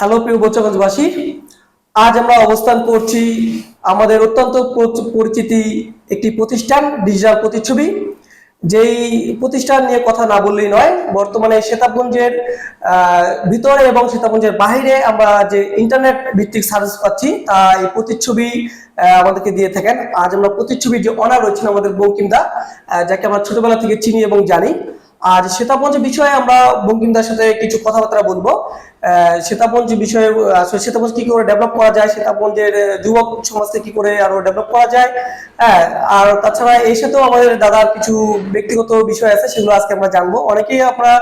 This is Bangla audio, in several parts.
হ্যালো প্রিয় বোচাগঞ্জবাসী আজ আমরা অবস্থান করছি আমাদের অত্যন্ত পরিচিতি একটি প্রতিষ্ঠান ডিজিটাল প্রতিচ্ছবি। যেই প্রতিষ্ঠান নিয়ে কথা না বললেই নয় বর্তমানে আহ, ভিতরে এবং শ্বেতাপুঞ্জের বাইরে আমরা যে ইন্টারনেট ভিত্তিক সার্ভিস পাচ্ছি তা এই প্রতিচ্ছবি আমাদেরকে দিয়ে থাকেন। আজ আমরা প্রতিচ্ছবির যে অনার রয়েছেন আমাদের বঙ্কিমদা যাকে আমরা ছোটবেলা থেকে চিনি এবং জানি। আর শ্বেতাপঞ্জ বিষয়ে আমরা বঙ্কিমদার সাথে কিছু কথাবার্তা বলব। আহ, শ্বেতাপঞ্জ বিষয়ে আসলে শ্বেতাপঞ্জ কি করে ডেভেলপ করা যায়? শ্বেতাপঞ্জের যুবক সমাজকে কি করে আরও ডেভেলপ করা যায়? হ্যাঁ আর তাছাড়া এই সাথেও আমাদের দাদার কিছু ব্যক্তিগত বিষয় আছে সেগুলো আজকে আমরা জানব। অনেকেই আপনারা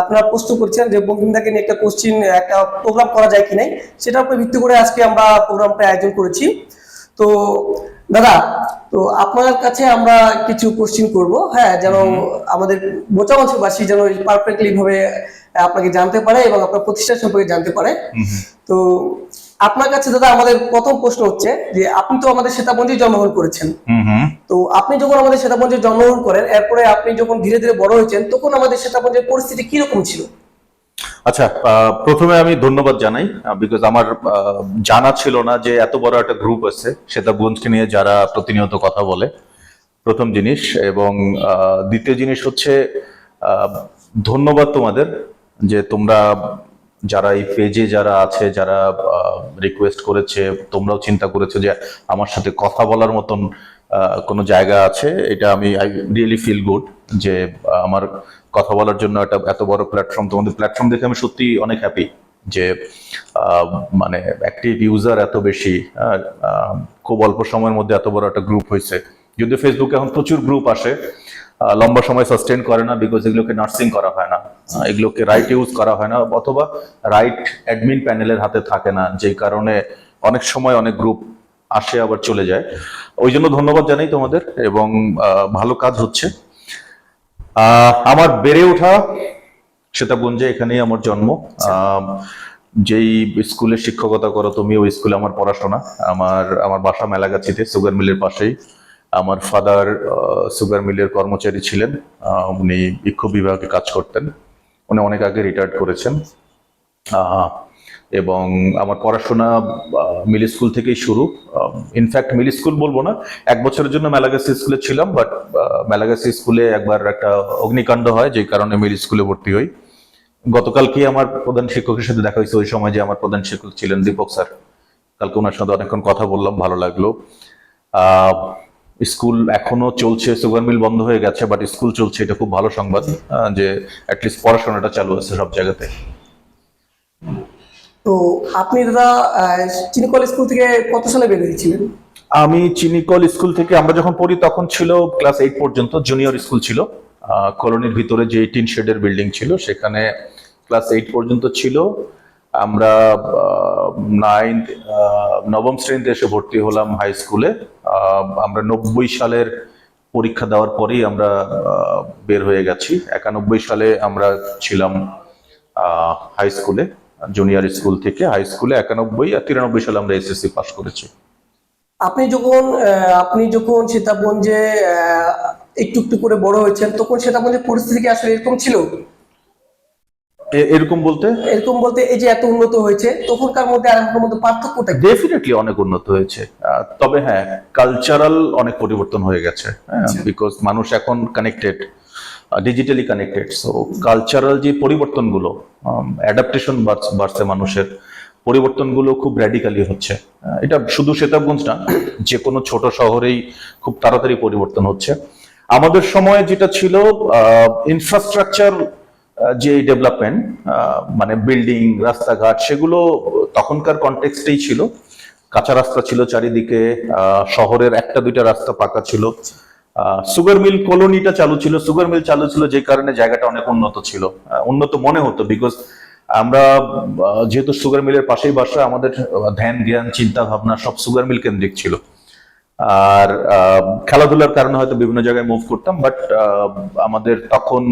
আপনারা প্রশ্ন করছেন যে বঙ্কিমদাকে নিয়ে একটা কোশ্চিন একটা প্রোগ্রাম করা যায় কি নাই? সেটার উপর ভিত্তি করে আজকে আমরা প্রোগ্রামটা আয়োজন করেছি। তো দাদা তো আপনার কাছে আমরা কিছু কোশ্চিন করব। হ্যাঁ যেন আমাদের বোচাগঞ্জবাসী যেন পারফেক্টলি ভাবে আপনাকে জানতে পারে এবং আপনার প্রতিষ্ঠান সম্পর্কে জানতে পারে। তো আপনার কাছে দাদা আমাদের প্রথম প্রশ্ন হচ্ছে যে আপনি তো আমাদের শ্বেতাপঞ্জে জন্মগ্রহণ করেছেন। তো আপনি যখন আমাদের শ্বেতাপঞ্জে জন্মগ্রহণ করেন এরপরে আপনি যখন ধীরে ধীরে বড় হয়েছেন তখন আমাদের শ্বেতাপঞ্জের পরিস্থিতি কীরকম ছিল? আচ্ছা প্রথমে আমি ধন্যবাদ জানাই বিকজ আমার জানা ছিল না যে এত বড় একটা গ্রুপ আছে শ্বেতাবগঞ্জকে নিয়ে যারা প্রতিনিয়ত কথা বলে প্রথম জিনিস। এবং আহ, দ্বিতীয় জিনিস হচ্ছে আহ, ধন্যবাদ তোমাদের যে তোমরা যারা এই পেজে যারা আছে যারা রিকোয়েস্ট করেছে তোমরাও চিন্তা করেছ যে আমার সাথে কথা বলার মতন কোনো জায়গা আছে? এটা আমি আই রিয়েলি ফিল গুড যে আমার কথা বলার জন্য একটা এত বড় প্ল্যাটফর্ম তোমাদের প্ল্যাটফর্ম দেখে আমি সত্যি অনেক হ্যাপি যে মানে অ্যাক্টিভ ইউজার এত বেশি আহ, খুব অল্প সময়ের মধ্যে এত বড় একটা গ্রুপ হয়েছে। যদিও ফেসবুকে এখন প্রচুর গ্রুপ আসে লম্বা সময় সাস্টেন করে না বিকজ এগুলোকে নার্সিং করা হয় না। এগুলোকে রাইট ইউজ করা হয় না অথবা রাইট অ্যাডমিন প্যানেলের হাতে থাকে না যেই কারণে অনেক সময় অনেক গ্রুপ আসে আবার চলে যায়। ওই জন্য ধন্যবাদ জানাই তোমাদের এবং ভালো কাজ হচ্ছে। আহ, আমার বেড়ে ওঠা শ্বেতাগঞ্জে এখানেই আমার জন্ম। আহ, যেই স্কুলে শিক্ষকতা করো তুমি ওই স্কুলে আমার পড়াশোনা। আমার আমার বাসা মেলাগাছিতে সুগার মিলের পাশেই। আমার ফাদার সুগার মিলের কর্মচারী ছিলেন উনি বিক্ষোভ বিভাগে কাজ করতেন। উনি অনেক আগে রিটায়ার্ড করেছেন। এবং আমার পড়াশোনা মিল স্কুল থেকেই শুরু। ইনফ্যাক্ট মিল স্কুল বলব না, এক বছরের জন্য মেলাগাছি স্কুলে ছিলাম বাট মেলাগাছি স্কুলে একবার একটা অগ্নিকাণ্ড হয় যে কারণে মিল স্কুলে ভর্তি হই। গতকালকে আমার প্রধান শিক্ষকের সাথে দেখা হয়েছে, ওই সময় যে আমার প্রধান শিক্ষক ছিলেন দীপক স্যার। কালকে ওনার সাথে অনেকক্ষণ কথা বললাম, ভালো লাগল। স্কুল এখনও চলছে সুগার মিল বন্ধ হয়ে গেছে বাট স্কুল চলছে এটা খুব ভালো সংবাদ যে অ্যাটলিস্ট পড়াশোনাটা চালু আছে সব জায়গাতে। তো আপনি দাদা চিনিকল স্কুল থেকে কত সালে বের হয়েছিলেন? আমি চিনিকল স্কুল থেকে আমরা যখন পড়ি তখন ছিল ক্লাস এইট পর্যন্ত জুনিয়র স্কুল ছিল। কলোনির ভিতরে যে টিন শেডের বিল্ডিং ছিল সেখানে ক্লাস এইট পর্যন্ত ছিল। আমরা নাইন নবম শ্রেণীতে এসে ভর্তি হলাম হাই স্কুলে আমরা নব্বই সালের পরীক্ষা দেওয়ার পরেই আমরা বের হয়ে গেছি। একানব্বই সালে আমরা ছিলাম হাই স্কুলে জুনিয়র স্কুল থেকে। হাই স্কুলে একানব্বই আর তিরানব্বই সালে আমরা এসএসসি পাস করেছি। আপনি যখন আপনি যখন সীতাপঞ্জে একটু একটু করে বড় হয়েছেন, তখন সীতাপঞ্জের পরিস্থিতি কি আসলে এরকম ছিল? এরকম বলতে? এরকম বলতে এই যে এত উন্নত হয়েছে তখনকার মধ্যে আর এখনকার মধ্যে পার্থক্যটা ডেফিনেটলি অনেক উন্নত হয়েছে। তবে হ্যাঁ কালচারাল অনেক পরিবর্তন হয়ে গেছে বিকজ মানুষ এখন connected digitally connected so cultural যে পরিবর্তনগুলো অ্যাডাপ্টেশন বাড়ছে মানুষের পরিবর্তনগুলো খুব র্যাডিক্যালি হচ্ছে। এটা শুধু শ্বেতাবগঞ্জ না যে কোনো ছোট শহরেই খুব তাড়াতাড়ি পরিবর্তন হচ্ছে। আমাদের সময় যেটা ছিল ইনফ্রাস্ট্রাকচার যে ডেভেলপমেন্ট মানে বিল্ডিং, রাস্তাঘাট, সেগুলো তখনকার কনটেক্সটেই ছিল। কাঁচা রাস্তা ছিল চারিদিকে শহরের একটা দুইটা রাস্তা পাকা ছিল। সুগার মিল কলোনিটা চালু ছিল। সুগার মিল চালু ছিল যে কারণে জায়গাটা অনেক উন্নত ছিল। উন্নত মনে হতো বিকজ আমরা যেহেতু সুগার মিলের পাশেই বাসা, আমাদের ধ্যান, জ্ঞান, চিন্তা ভাবনা সব সুগার মিল কেন্দ্রিক ছিল। আর খেলাধুলার কারণে হয়তো বিভিন্ন জায়গায় মুভ করতাম বাট আমাদের তখন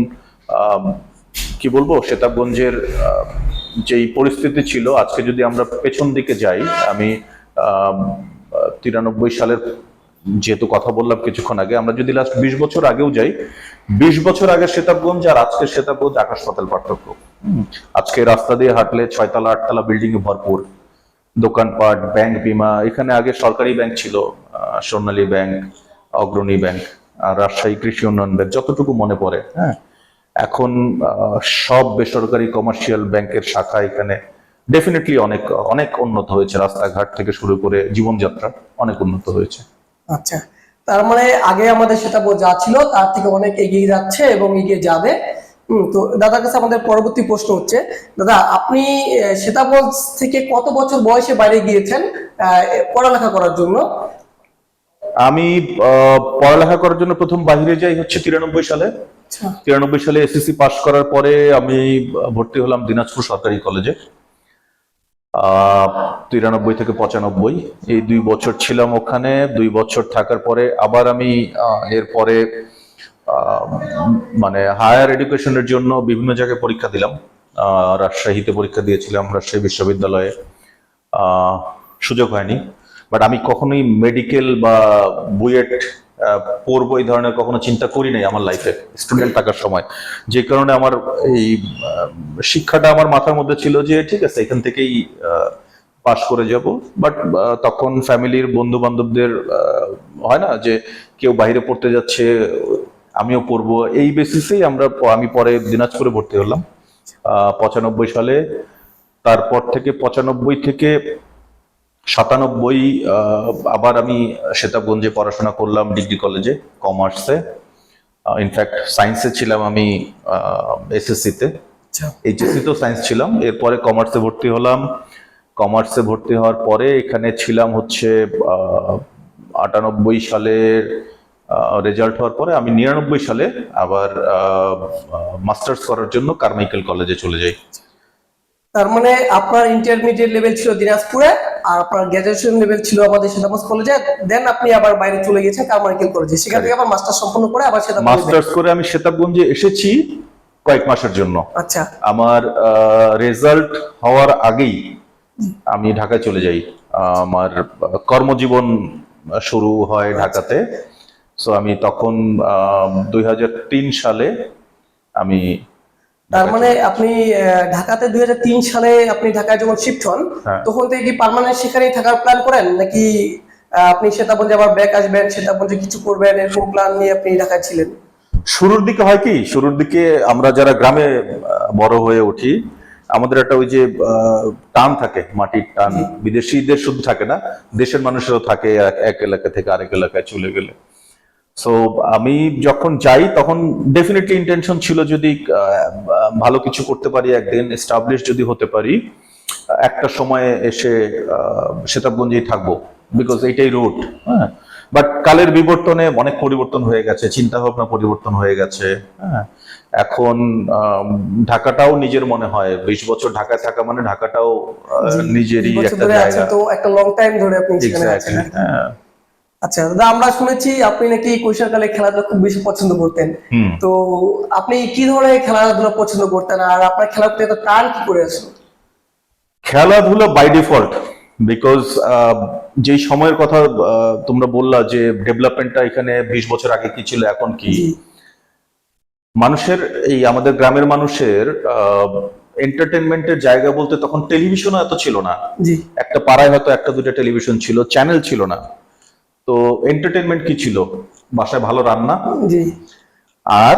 কি বলব শ্বেতাবগঞ্জের আহ, যেই পরিস্থিতি ছিল আজকে যদি আমরা পেছন দিকে যাই আমি তিরানব্বই সালের যেহেতু কথা বললাম কিছুক্ষণ আগে আমরা যদি লাস্ট বিশ বছর আগেও যাই বিশ বছর আগে শ্বেতাবগঞ্জ আর আজকের শ্বেতাবগঞ্জ আকাশ পাতাল পার্থক্য। আজকে রাস্তা দিয়ে হাঁটলে ছয়তলা আটতলা বিল্ডিং এ ভরপুর। দোকানপাট ব্যাংক বিমা এখানে আগে সরকারি ব্যাংক ছিল সোনালী ব্যাংক অগ্রণী ব্যাংক আর রাজশাহী কৃষি উন্নয়ন ব্যাংক যতটুকু মনে পড়ে হ্যাঁ। এখন সব বেসরকারি কমার্শিয়াল ব্যাংকের শাখা এখানে ডেফিনেটলি অনেক অনেক উন্নত হয়েছে। রাস্তাঘাট থেকে শুরু করে জীবনযাত্রা অনেক উন্নত হয়েছে। আচ্ছা তার মানে আগে আমাদের সেটা যা ছিল তার থেকে অনেক এগিয়ে যাচ্ছে এবং এগিয়ে যাবে। তো দাদার কাছে আমাদের পরবর্তী প্রশ্ন হচ্ছে দাদা আপনি আহ, থেকে কত বছর বয়সে বাইরে গিয়েছেন পড়ালেখা করার জন্য? আমি আহ, পড়ালেখা করার জন্য প্রথম বাইরে যাই হচ্ছে তিরানব্বই সালে। তিরানব্বই সালে এসএসসি পাশ করার পরে আমি ভর্তি হলাম দিনাজপুর সরকারি কলেজে। তিরানব্বই থেকে পঁচানব্বই। এই দুই বছর ছিলাম ওখানে। দুই বছর থাকার পরে আবার আমি এরপরে মানে হায়ার এডুকেশনের জন্য বিভিন্ন জায়গায় পরীক্ষা দিলাম। রাজশাহীতে পরীক্ষা দিয়েছিলাম, রাজশাহী বিশ্ববিদ্যালয়ে। সুযোগ হয়নি। বাট আমি কখনোই মেডিকেল বা বুয়েট পড়ব এই ধরনের কখনো চিন্তা করি নাই আমার লাইফে স্টুডেন্ট থাকার সময়। যে কারণে আমার এই শিক্ষাটা আমার মাথার মধ্যে ছিল যে, ঠিক আছে, এখান থেকেই পাশ করে যাব। বাট তখন ফ্যামিলির বন্ধু বান্ধবদের হয় না যে, কেউ বাইরে পড়তে যাচ্ছে, আমিও পড়ব। এই বেসিসেই আমরা, আমি পরে দিনাজপুরে ভর্তি হলাম পঁচানব্বই সালে। তারপর থেকে পঁচানব্বই থেকে সাতানব্বই আবার আমি শ্বেতাবগঞ্জে পড়াশোনা করলাম ডিগ্রি কলেজে কমার্সে। ইনফ্যাক্ট সায়েন্সে ছিলাম আমি এসএসসিতে আচ্ছা। এইচএসসি তো সায়েন্স ছিলাম। এরপরে কমার্সে ভর্তি হলাম। কমার্সে ভর্তি হওয়ার পরে এখানে ছিলাম হচ্ছে আটানব্বই সালের রেজাল্ট হওয়ার পরে আমি নিরানব্বই সালে আবার মাস্টার্স করার জন্য কারমাইকেল কলেজে চলে যাই। তার মানে আপনার ইন্টারমিডিয়েট লেভেল ছিল দিনাজপুরে? আর আপনার গ্রাজুয়েশন লেভেল ছিল আমাদের সীতাবঞ্জ কলেজে দেন আপনি আবার বাইরে চলে গেছেন কারমাইকেল কলেজে সেখান থেকে আবার মাস্টার সম্পন্ন করে আবার সেটা মাস্টার্স করে আমি শ্বেতাবগঞ্জে এসেছি কয়েক মাসের জন্য। আচ্ছা। আমার রেজাল্ট হওয়ার আগেই আমি ঢাকায় চলে যাই। আমার কর্মজীবন শুরু হয় ঢাকাতে। সো আমি তখন দুই হাজার তিন সালে আমি তার মানে আপনি ঢাকাতে দুই সালে আপনি ঢাকায় যখন শিফট হন হ্যাঁ। তখন থেকে কি পার্মানেন্ট সেখানেই থাকার প্ল্যান করেন? নাকি আপনি সেতাবঞ্জে আবার ব্যাক আসবেন সেতাবঞ্জে কিছু করবেন এরকম প্ল্যান নিয়ে আপনি ঢাকায় ছিলেন? শুরুর দিকে হয় কি শুরুর দিকে আমরা যারা গ্রামে বড় হয়ে উঠি আমাদের একটা ওই যে টান থাকে মাটির টান। বিদেশিদের শুধু থাকে না দেশের মানুষেরও থাকে এক এলাকা থেকে আরেক এলাকায় চলে গেলে। সো আমি যখন যাই তখন ডেফিনেটলি ইন্টেনশন ছিল যদি ভালো কিছু করতে পারি একদিন এস্টাবলিশ যদি হতে পারি একটা সময়ে এসে সেতাবগঞ্জেই থাকব বিকজ এইটাই রুট হ্যাঁ। বাট কালের বিবর্তনে অনেক পরিবর্তন হয়ে গেছে চিন্তা ভাবনা পরিবর্তন হয়ে গেছে হ্যাঁ। এখন ঢাকাটাও নিজের মনে হয় বিশ বছর ঢাকায় থাকা মানে ঢাকাটাও নিজেরই একটা জায়গা। তো একটা লং টাইম ধরে আপনি আছেন। হ্যাঁ। আচ্ছা দাদা আমরা শুনেছি আপনি নাকি কৈশোরকালে খেলাধুলা খুব বেশি পছন্দ করতেন। তো আপনি কি ধরনের খেলাধুলা পছন্দ করতেন আর আপনার খেলার প্রতি এত টান কি করে আসলো? খেলাধুলা বাই ডিফল্ট বিকজ যেই সময়ের কথা তোমরা বললা যে ডেভেলপমেন্টটা এখানে বিশ বছর আগে কি ছিল এখন কি? মানুষের এই আমাদের গ্রামের মানুষের এন্টারটেনমেন্টের জায়গা বলতে তখন টেলিভিশনও এত ছিল না। একটা পাড়ায় হয়তো একটা দুটো টেলিভিশন ছিল চ্যানেল ছিল না। তো এন্টারটেনমেন্ট কি ছিল? বাসায় ভালো রান্না? জি। আর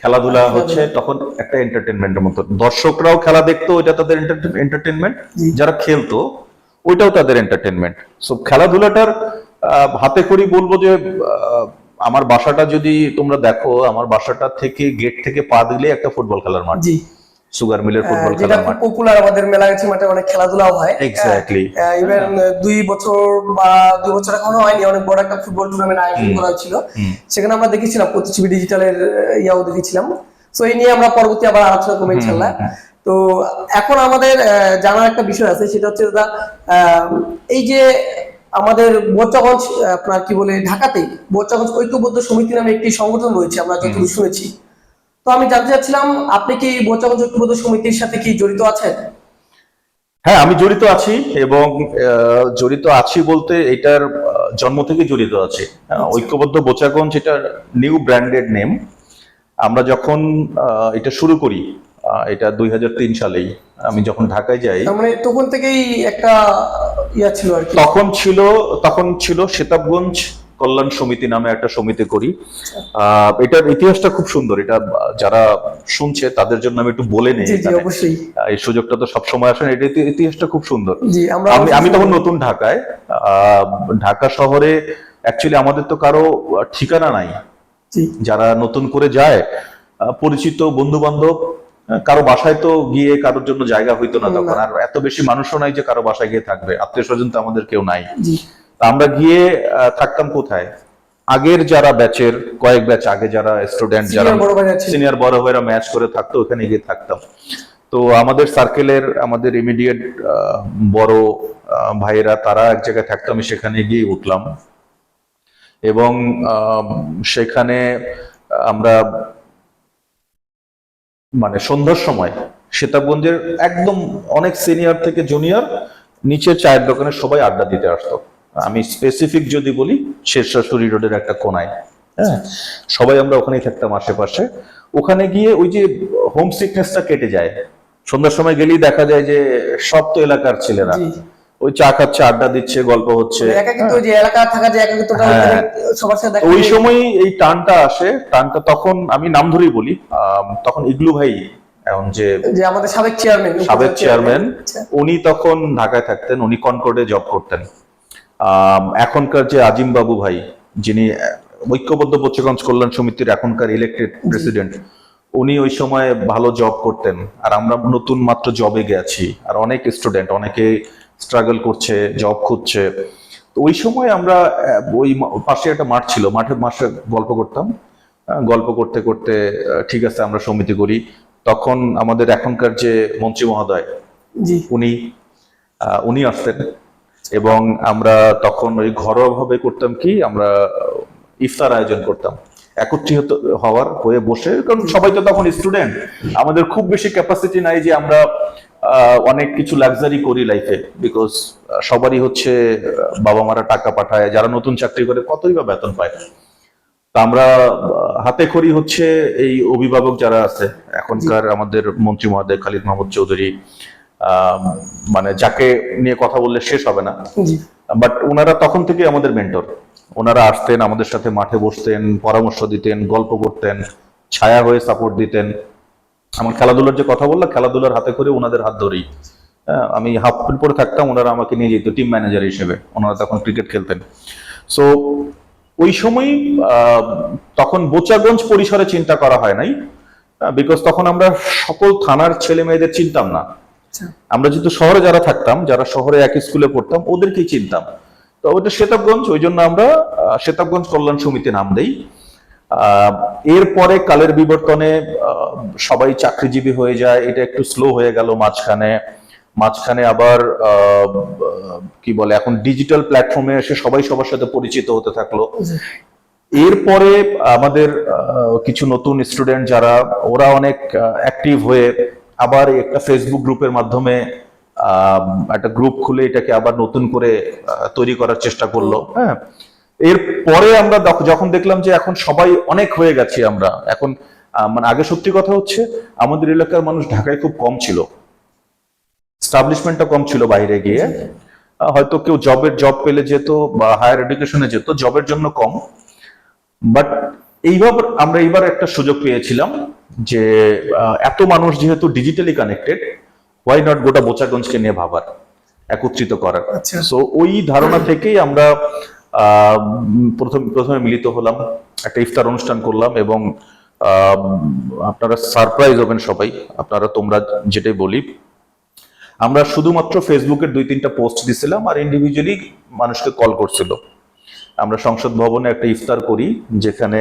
খেলাধুলা হচ্ছে তখন একটা এন্টারটেনমেন্টের মতো। দর্শকরাও খেলা দেখতো ওইটা তাদের এন্টারটেনমেন্ট যারা খেলতো ওইটাও তাদের এন্টারটেনমেন্ট সো খেলাধুলাটার হাতে করি বলব যে আমার বাসাটা যদি তোমরা দেখো আমার বাসাটা থেকে গেট থেকে পা দিলে একটা ফুটবল খেলার মাঠ। সুগার মিলের ফুটবল খুব মাঠ। পপুলার আমাদের মেলাগাছি মাঠে অনেক খেলাধুলাও হয়। Exactly. ইভেন দুই বছর বা দুই বছর এখনও হয়নি অনেক বড় একটা ফুটবল টুর্নামেন্ট আয়োজন করা ছিল হুম। সেখানে আমরা দেখেছিলাম প্রতিচ্ছবি ডিজিটালের ইয়াও দেখেছিলাম। তো এই নিয়ে আমরা পরবর্তী আবার আলোচনা করব ইনশাল্লাহ। তো এখন আমাদের জানার একটা বিষয় আছে সেটা হচ্ছে দাদা এই যে আমাদের বোচাগঞ্জ আপনার কি বলে ঢাকাতে বোচাগঞ্জ ঐক্যবদ্ধ সমিতি নামে একটি সংগঠন রয়েছে আমরা যতটুকু শুনেছি। তো আমি জানতে চাচ্ছিলাম আপনি কি বোচাগঞ্জ ঐক্যবদ্ধ সমিতির সাথে কি জড়িত আছেন? হ্যাঁ আমি জড়িত আছি এবং জড়িত আছি বলতে এটার জন্ম থেকে জড়িত আছি। আহ, ঐক্যবদ্ধ বোচাগঞ্জ এটা নিউ ব্র্যান্ডেড নেম আমরা যখন এটা শুরু করি এটা দুই হাজার তিন সালেই আমি যখন ঢাকায় যাই মানে তখন থেকেই একটা ইয়া ছিল আর কি। তখন ছিল তখন ছিল সেতাবগঞ্জ কল্যাণ সমিতি নামে একটা সমিতি করি। আহ, এটার ইতিহাসটা খুব সুন্দর। এটা যারা শুনছে তাদের জন্য আমি একটু বলে নেই। অবশ্যই। এই সুযোগটা তো সবসময় আসে না। এটা ইতিহাসটা খুব সুন্দর। আমি আমি তখন নতুন ঢাকায়। ঢাকা শহরে অ্যাকচুয়ালি আমাদের তো কারও ঠিকানা নাই। যারা নতুন করে যায় পরিচিত বন্ধু বান্ধব কারও বাসায় তো গিয়ে কারোর জন্য জায়গা হইতো না তখন। আর এত বেশি মানুষও নাই যে কারও বাসায় গিয়ে থাকবে। আত্মীয় স্বজন তো আমাদের কেউ নাই। আমরা গিয়ে থাকতাম কোথায়? আগের যারা ব্যাচের কয়েক ব্যাচ আগে যারা স্টুডেন্ট যারা ভাইরা। সিনিয়র বড় ভাইরা ম্যাচ করে থাকতো ওখানে গিয়ে থাকতাম। তো আমাদের সার্কেলের আমাদের ইমিডিয়েট বড় আহ, ভাইয়েরা তারা এক জায়গায় থাকতো আমি সেখানে গিয়ে উঠলাম। এবং আহ, সেখানে আমরা মানে সন্ধ্যার সময় সীতাবগঞ্জের একদম অনেক সিনিয়র থেকে জুনিয়র নিচে চায়ের দোকানে সবাই আড্ডা দিতে আসতো। আমি স্পেসিফিক যদি বলি শেরশাশুড়ি রোডের একটা কোনায় হ্যাঁ? সবাই আমরা ওখানেই থাকতাম আশেপাশে। ওখানে গিয়ে ওই যে হোম সিকনেসটা কেটে যায়। সন্ধ্যার সময় গেলেই দেখা যায় যে সব তো এলাকার ছেলেরা। ওই চা খাচ্ছে আড্ডা দিচ্ছে গল্প হচ্ছে। একাকিত্বটা হ্যাঁ। সাথে ওই। সময় এই টানটা আসে। টানটা তখন আমি নাম ধরেই বলি তখন ইগলু ভাই এখন যে আমাদের সাবেক চেয়ারম্যান সাবেক চেয়ারম্যান উনি তখন ঢাকায় থাকতেন উনি কনকর্ডে জব করতেন। এখনকার যে আজিম বাবু ভাই যিনি ঐক্যবদ্ধ বচ্চগঞ্জ কল্যাণ সমিতির এখনকার ইলেক্টেড প্রেসিডেন্ট উনি ওই সময় ভালো জব করতেন। আর আমরা নতুন মাত্র জবে গেছি। আর অনেক স্টুডেন্ট অনেকে স্ট্রাগল করছে জব খুঁজছে। তো ওই সময় আমরা ওই পাশে একটা মাঠ ছিল। মাঠে মাসে গল্প করতাম। গল্প করতে করতে ঠিক আছে আমরা সমিতি করি। তখন আমাদের এখনকার যে মন্ত্রী মহোদয় জি। উনি উনি আসতেন। এবং আমরা তখন ওই ঘরোয়া ভাবে করতাম কি, আমরা ইফতার আয়োজন করতাম। একত্রিত হওয়ার হয়ে বসে, কারণ সবাই তো তখন স্টুডেন্ট। আমাদের খুব বেশি ক্যাপাসিটি নাই যে আমরা অনেক কিছু লাক্সারি করি লাইফে বিকজ সবারই হচ্ছে বাবা মারা টাকা পাঠায়, যারা নতুন চাকরি করে কতই বা বেতন পায়। তা আমরা হাতে খড়ি হচ্ছে এই অভিভাবক যারা আছে, এখনকার আমাদের মন্ত্রী মহোদয় খালিদ মাহমুদ চৌধুরী মানে যাকে নিয়ে কথা বললে শেষ হবে না। বাট ওনারা তখন থেকে আমাদের মেন্টর ওনারা আসতেন আমাদের সাথে মাঠে বসতেন পরামর্শ দিতেন গল্প করতেন ছায়া হয়ে সাপোর্ট দিতেন। আমার খেলাধুলার যে কথা বললাম খেলাধুলার হাতে করে ওনাদের হাত ধরেই। হ্যাঁ, আমি হাফ ফিল্ড পরে থাকতাম ওনারা আমাকে নিয়ে যেত টিম ম্যানেজার হিসেবে। ওনারা তখন ক্রিকেট খেলতেন। সো ওই সময় আহ, তখন বোচাগঞ্জ পরিসরে চিন্তা করা হয় নাই। বিকজ তখন আমরা সকল থানার ছেলে মেয়েদের চিনতাম না। আমরা যেহেতু শহরে যারা থাকতাম যারা শহরে একই স্কুলে পড়তাম ওদেরকেই চিনতাম। তো ওটা শ্বেতাবগঞ্জ ওই জন্য আমরা আহ, শ্বেতাবগঞ্জ কল্যাণ সমিতি নাম দেই। এরপরে কালের বিবর্তনে সবাই চাকরিজীবী হয়ে যায় এটা একটু স্লো হয়ে গেল মাঝখানে। মাঝখানে আবার কি বলে এখন ডিজিটাল প্ল্যাটফর্মে এসে সবাই সবার সাথে পরিচিত হতে থাকল। এরপরে আমাদের কিছু নতুন স্টুডেন্ট যারা ওরা অনেক অ্যাক্টিভ হয়ে আবার একটা ফেসবুক গ্রুপের মাধ্যমে একটা গ্রুপ খুলে এটাকে আবার নতুন করে তৈরি করার চেষ্টা করল। হ্যাঁ। এরপরে আমরা যখন দেখলাম যে এখন সবাই অনেক হয়ে গেছি আমরা, এখন মানে আগে সত্যি কথা হচ্ছে, আমাদের এলাকার মানুষ ঢাকায় খুব কম ছিল। স্টাবলিশমেন্টটা কম ছিল বাইরে গিয়ে। হয়তো কেউ জবের জব পেলে যেত বা হায়ার এডুকেশনে যেত জবের জন্য কম। বাট এইভাবে আমরা এইবার একটা সুযোগ পেয়েছিলাম। যে এত মানুষ যেহেতু ডিজিটালি কানেক্টেড ওয়াই নট গোটা বোচাগঞ্জকে নিয়ে ভাবার একত্রিত করার? আচ্ছা। সো ওই ধারণা থেকেই আমরা প্রথম প্রথমে মিলিত হলাম একটা ইফতার অনুষ্ঠান করলাম এবং আপনারা সারপ্রাইজ হবেন সবাই আপনারা তোমরা যেটাই বলি। আমরা শুধুমাত্র ফেসবুকের দুই তিনটা পোস্ট দিছিলাম আর ইন্ডিভিজুয়ালি মানুষকে কল করছিল। আমরা সংসদ ভবনে একটা ইফতার করি যেখানে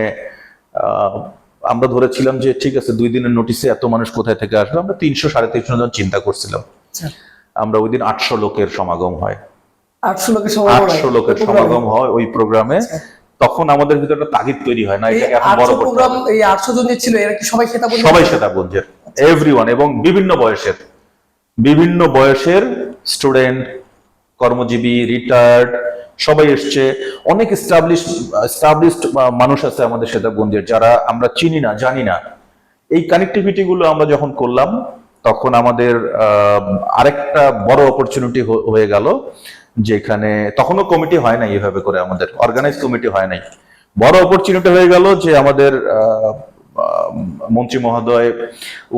আহ, আমরা ধরেছিলাম যে ঠিক আছে দুই দিনের নোটিসে এত মানুষ কোথায় থেকে আসবে? আমরা তিনশো সাড়ে তিনশো জন চিন্তা করছিলাম। আচ্ছা। আমরা ওই দিন আটশো লোকের সমাগম হয়। আটশো লোকের আটশো লোকের সমাগম হয় ওই প্রোগ্রামে। তখন আমাদের ভিতরে একটা তাগিদ তৈরি হয় না এটাকে এখন বড় প্রোগ্রাম এই আটশো জন যে ছিল এরা কি সবাই খেতা বলতে সবাই এভরিওয়ান এবং বিভিন্ন বয়সের। বিভিন্ন বয়সের স্টুডেন্ট কর্মজীবী রিটায়ার্ড সবাই এসছে। অনেক এস্টাবলিশড মানুষ আছে আমাদের শ্বেতাবঞ্জের যারা আমরা চিনি না, জানি না। এই কানেক্টিভিটি গুলো আমরা যখন করলাম, তখন আমাদের আরেকটা বড় অপরচুনিটি হয়ে গেল, যেখানে তখনও কমিটি হয় নাই এভাবে করে আমাদের অর্গানাইজ কমিটি হয় নাই। বড় অপরচুনিটি হয়ে গেল যে আমাদের মন্ত্রী মহোদয়,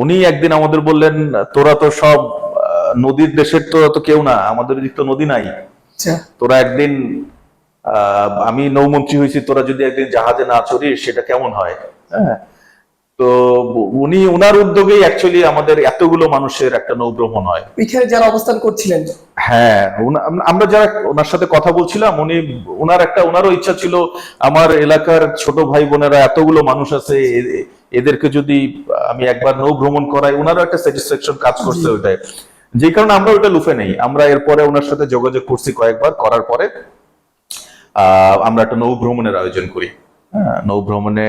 উনি একদিন আমাদের বললেন, তোরা তো সব নদীর দেশের তো কেউ না, আমাদের তো নদী নাই। তোরা একদিন আমি নৌমন্ত্রী হয়েছি তোরা যদি একদিন জাহাজে না চড়িস সেটা কেমন হয়? হ্যাঁ? তো উনি ওনার উদ্যোগেই অ্যাকচুয়ালি আমাদের এতগুলো মানুষের একটা নৌভ্রমণ হয়। এখানে যারা অবস্থান করছিলেন? হ্যাঁ আমরা যারা ওনার সাথে কথা বলছিলাম উনি ওনার একটা ওনারও ইচ্ছা ছিল আমার এলাকার ছোট ভাই বোনেরা এতগুলো মানুষ আছে এদেরকে যদি আমি একবার নৌ ভ্রমণ করাই ওনারও একটা স্যাটিসফ্যাকশন কাজ করছে ওইটাই। যে কারণে আমরা ওইটা লুফে নেই। আমরা এরপরে ওনার সাথে যোগাযোগ করছি কয়েকবার করার পরে আমরা একটা নৌ ভ্রমণের আয়োজন করি। হ্যাঁ নৌ ভ্রমণে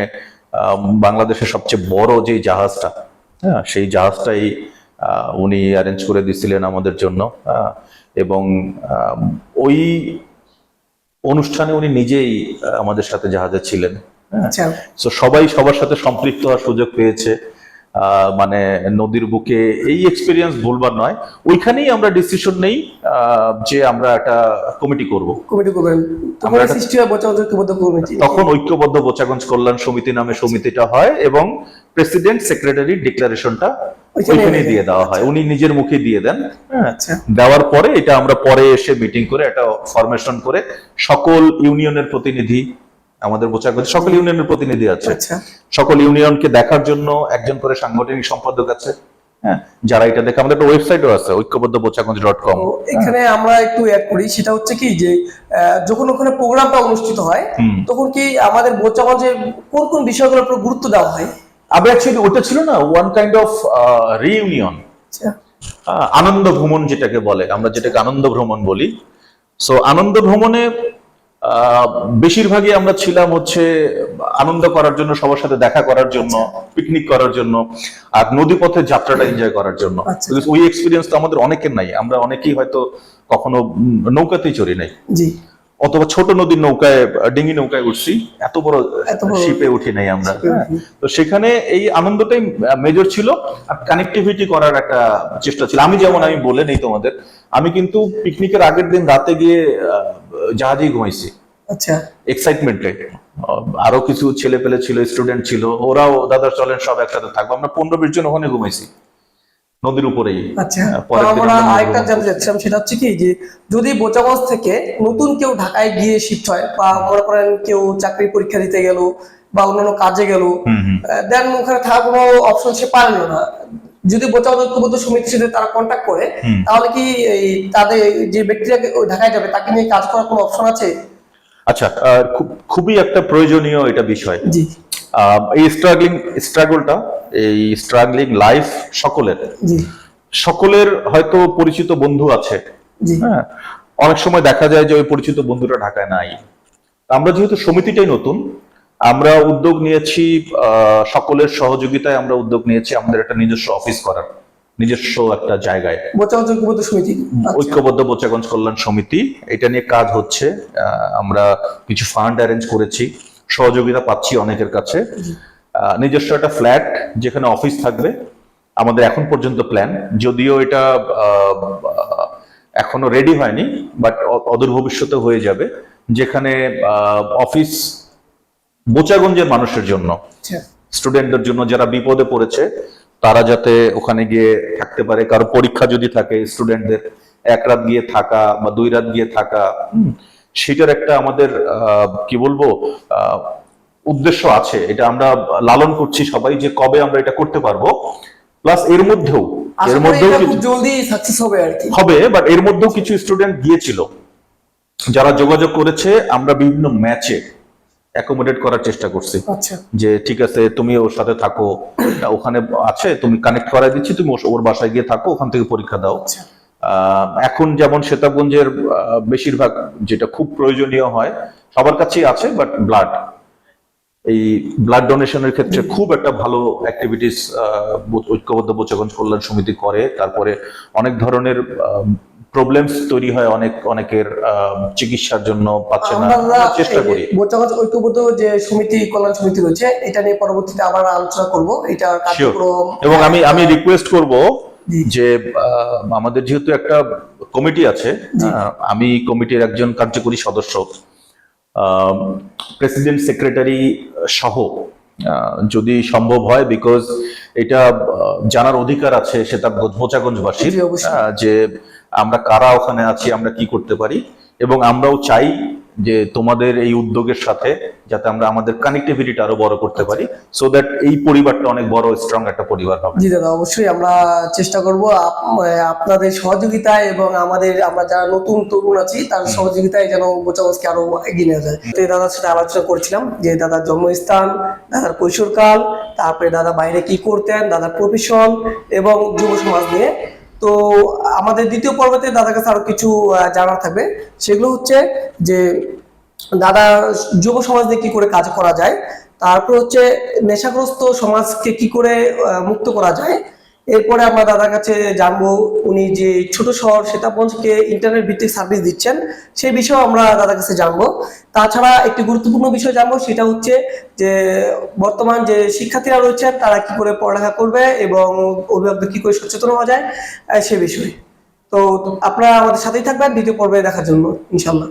বাংলাদেশের সবচেয়ে বড় যে জাহাজটা হ্যাঁ সেই জাহাজটাই উনি অ্যারেঞ্জ করে দিছিলেন আমাদের জন্য হ্যাঁ, এবং ওই অনুষ্ঠানে উনি নিজেই আমাদের সাথে জাহাজে ছিলেন হ্যাঁ। আচ্ছা। তো সবাই সবার সাথে সম্পৃক্ত হওয়ার সুযোগ পেয়েছে। মানে নদীর বুকে এই এক্সপিরিয়েন্স ভুলবার নয়। ওইখানেই আমরা ডিসিশন নেই যে আমরা একটা কমিটি করব। কমিটি করবেন। তখন আমরা সৃষ্টি বচা ঐক্যবদ্ধ কমিটি তখন ঐক্যবদ্ধ বোচাগঞ্জ কল্যাণ সমিতি নামে সমিতিটা হয় এবং প্রেসিডেন্ট সেক্রেটারি ডিক্লারেশনটা ওইখানে ওইখানে দিয়ে দেওয়া হয়। উনি নিজের মুখে দিয়ে দেন। হ্যাঁ আচ্ছা। দেওয়ার পরে এটা আমরা পরে এসে মিটিং করে একটা ফরমেশন করে সকল ইউনিয়নের প্রতিনিধি আমাদের বোচাগঞ্জ সকল ইউনিয়নের প্রতিনিধি আছে। আচ্ছা। সকল ইউনিয়নকে দেখার জন্য একজন করে সাংগঠনিক সম্পাদক আছে। হ্যাঁ যারা এটা দেখে আমাদের একটা ওয়েবসাইটও আছে ঐক্যবদ্ধ বোচাগঞ্জ ডট কম এখানে আমরা একটু অ্যাড করি সেটা হচ্ছে কি যে যখন ওখানে প্রোগ্রামটা অনুষ্ঠিত হয়। তখন কি আমাদের বোচাগঞ্জে কোন কোন বিষয়গুলোর উপর গুরুত্ব দেওয়া হয়? আবার অ্যাকচুয়ালি ওটা ছিল না ওয়ান কাইন্ড অফ রিইউনিয়ন আচ্ছা। আনন্দ ভ্রমণ যেটাকে বলে আমরা যেটাকে আনন্দ ভ্রমণ বলি। সো আনন্দ ভ্রমণে বেশিরভাগই আমরা ছিলাম হচ্ছে আনন্দ করার জন্য সবার সাথে দেখা করার জন্য পিকনিক করার জন্য আর নদীপথের যাত্রাটা এনজয় করার জন্য। আচ্ছা। ওই এক্সপিরিয়েন্স তো আমাদের অনেকের নাই। আমরা অনেকেই হয়তো কখনো নৌকাতেই চড়ি নাই। অথবা ছোট নদীর নৌকায় ডিঙি নৌকায় উঠছি। এত বড় শিপে উঠি নাই আমরা। তো সেখানে এই আনন্দটাই মেজর ছিল। আর কানেক্টিভিটি করার একটা চেষ্টা ছিল। আমি যেমন আমি বলে নেই তোমাদের আমি কিন্তু পিকনিকের আগের দিন রাতে গিয়ে জাহাজেই ঘুমাইছি। আচ্ছা। এক্সাইটমেন্টে আরও কিছু ছেলে পেলে ছিল স্টুডেন্ট ছিল ওরাও দাদা চলেন সব একসাথে থাকব। আমরা পনেরো বিশ জন ওখানে ঘুমাইছি। নদীর উপরেই আচ্ছা আমরা আরেকটা জানতে চাচ্ছিলাম সেটা হচ্ছে কি যে যদি বোচাগঞ্জ থেকে নতুন কেউ ঢাকায় গিয়ে শিফট হয় বা মনে করেন কেউ চাকরি পরীক্ষা দিতে গেল বা অন্যান্য কাজে গেল দেন ওখানে কোনো অপশন সে পারল না। যদি ঐক্যবদ্ধ সমিতির সাথে তারা কন্ট্যাক্ট করে তাহলে কি এই তাদের যে ব্যক্তিরা ঢাকায় যাবে তাকে নিয়ে কাজ করার কোনো অপশন আছে? আচ্ছা খুবই একটা প্রয়োজনীয় এটা বিষয়। এই স্ট্রাগলিং স্ট্রাগলটা এই স্ট্রাগলিং লাইফ সকলের। সকলের হয়তো পরিচিত বন্ধু আছে। হ্যাঁ? অনেক সময় দেখা যায় যে ওই পরিচিত বন্ধুরা ঢাকায় নাই। আমরা যেহেতু সমিতিটাই নতুন আমরা উদ্যোগ নিয়েছি সকলের সহযোগিতায় আমরা উদ্যোগ নিয়েছি আমাদের একটা নিজস্ব অফিস করার নিজস্ব একটা জায়গায়। ঐক্যবদ্ধ সমিতি? আচ্ছা। ঐক্যবদ্ধ বোচাগঞ্জ কল্যাণ সমিতি। এটা নিয়ে কাজ হচ্ছে আমরা কিছু ফান্ড অ্যারেঞ্জ করেছি। সহযোগিতা পাচ্ছি অনেকের কাছে। নিজস্ব একটা ফ্ল্যাট যেখানে অফিস থাকবে আমাদের এখন পর্যন্ত প্ল্যান। যদিও এটা এখনও রেডি হয়নি বাট অদূর ভবিষ্যতে হয়ে যাবে। যেখানে আহ, অফিস বোচাগঞ্জের মানুষের জন্য আচ্ছা। স্টুডেন্টদের জন্য যারা বিপদে পড়েছে তারা যাতে ওখানে গিয়ে থাকতে পারে। কারও পরীক্ষা যদি থাকে স্টুডেন্টদের এক রাত গিয়ে থাকা বা দুই রাত গিয়ে থাকা হুম, সেটার একটা আমাদের কি বলব উদ্দেশ্য আছে। এটা আমরা লালন করছি সবাই যে কবে আমরা এটা করতে পারব। প্লাস এর মধ্যেও এর মধ্যেও কিছু জলদি সাকসেস হবে আর কি। হবে বাট এর মধ্যেও কিছু স্টুডেন্ট গিয়েছিল। যারা যোগাযোগ করেছে আমরা বিভিন্ন ম্যাচে অ্যাকোমোডেট করার চেষ্টা করছি। আচ্ছা। যে ঠিক আছে তুমি ওর সাথে থাকো। ওখানে আছে তুমি কানেক্ট করাই দিচ্ছি তুমি ওর- বাসায় গিয়ে থাকো ওখান থেকে পরীক্ষা দাও। আচ্ছা। এখন যেমন শ্বেতাবগঞ্জের আহ, বেশিরভাগ যেটা খুব প্রয়োজনীয় হয় সবার কাছেই আছে বাট ব্লাড এই ব্লাড ডোনেশনের ক্ষেত্রে খুব একটা ভালো অ্যাক্টিভিটিস ঐক্যবদ্ধ বোচাগঞ্জ কল্যাণ সমিতি করে। তারপরে অনেক ধরনের প্রবলেমস তৈরি হয় অনেক অনেকের চিকিৎসার জন্য পাচ্ছে না। চেষ্টা করি। বোচাগঞ্জ ঐক্যবদ্ধ যে সমিতি কল্যাণ সমিতি রয়েছে এটা নিয়ে পরবর্তীতে আবার আলোচনা করব। এটা কার্যক্রম এবং আমি আমি রিকোয়েস্ট করব। যে আমাদের যেহেতু একটা কমিটি আছে আমি কমিটির একজন কার্যকরী সদস্য প্রেসিডেন্ট সেক্রেটারি সহ যদি সম্ভব হয় বিকজ এটা জানার অধিকার আছে সেটা মোচাগঞ্জবাসীর জি, যে আমরা কারা ওখানে আছি আমরা কি করতে পারি এবং আমরাও চাই যে তোমাদের এই উদ্যোগের সাথে যাতে আমরা আমাদের কানেক্টিভিটিটা আরও বড় করতে পারি সো দ্যাট এই পরিবারটা অনেক বড় স্ট্রং একটা পরিবার হবে। জি দাদা অবশ্যই আমরা চেষ্টা করব আপনাদের সহযোগিতায় এবং আমাদের আমরা যারা নতুন তরুণ আছি তার সহযোগিতায় যেন বোচাগঞ্জকে আরও এগিয়ে নেওয়া যায়। তো এই দাদার সাথে আলোচনা করেছিলাম যে দাদার জন্মস্থান দাদার কৈশোরকাল তারপরে দাদা বাইরে কি করতেন দাদার প্রফেশন এবং যুব সমাজ নিয়ে তো আমাদের দ্বিতীয় পর্বতে দাদার কাছে আরও কিছু জানার থাকবে। সেগুলো হচ্ছে যে দাদা যুব সমাজ নিয়ে কি করে কাজ করা যায়, তারপর হচ্ছে নেশাগ্রস্ত সমাজকে কি করে মুক্ত করা যায় এরপরে আমরা দাদার কাছে জানব উনি যে ছোট শহর সীতাপঞ্জকে ইন্টারনেট ভিত্তিক সার্ভিস দিচ্ছেন, সেই বিষয়েও আমরা দাদার কাছে জানব। তাছাড়া একটি গুরুত্বপূর্ণ বিষয় জানব, সেটা হচ্ছে যে বর্তমান যে শিক্ষার্থীরা রয়েছেন, তারা কি করে পড়ালেখা করবে এবং অভিভাবকদের কি করে সচেতন হওয়া যায় সে বিষয়ে। তো আপনারা আমাদের সাথেই থাকবেন, দ্বিতীয় পর্বে দেখার জন্য ইনশাল্লাহ